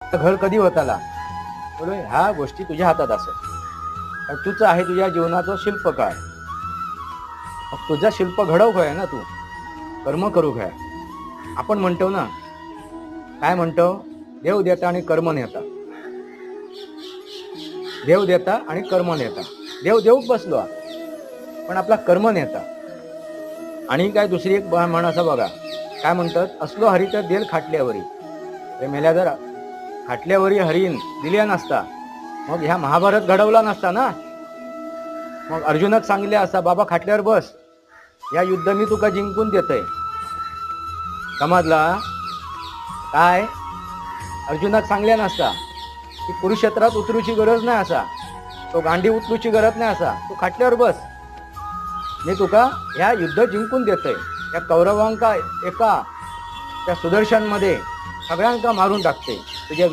घर कधी होताला आला? ह्या गोष्टी तुझ्या हातात असत तूच आहे तुझ्या जीवनाचं शिल्पकार. तुझा शिल्प घडव खय ना तू. कर्म करू खय आपण म्हणतो ना काय म्हणतो? देव देता आणि कर्म नेता. देव देता आणि कर्म नेता. देव देऊच बसलो पण आपला कर्म नेता. आणि काय दुसरी एक म्हण असं बघा. काय म्हणतात? असलो हरी तर देल खाटल्यावरी. मेल्या जरा खाटल्यावरी हरिण दिल्या नसता. मग ह्या महाभारत घडवला नसता ना? मग अर्जुनात सांगले असा बाबा खाटल्यावर बस. या युद्ध मी तुका जिंकून देतय. समजला? काय? अर्जुनाक सांगल्या नसता. की कुरुक्षेत्रात उतरूची गरज नाही असा. तो गांडी उतरूची गरज नाही असा. तू खाटल्यावर बस. मी तुका ह्या युद्ध जिंकून देतोय. या कौरवांका एका त्या सुदर्शनमध्ये सगळ्यांका मारून टाकते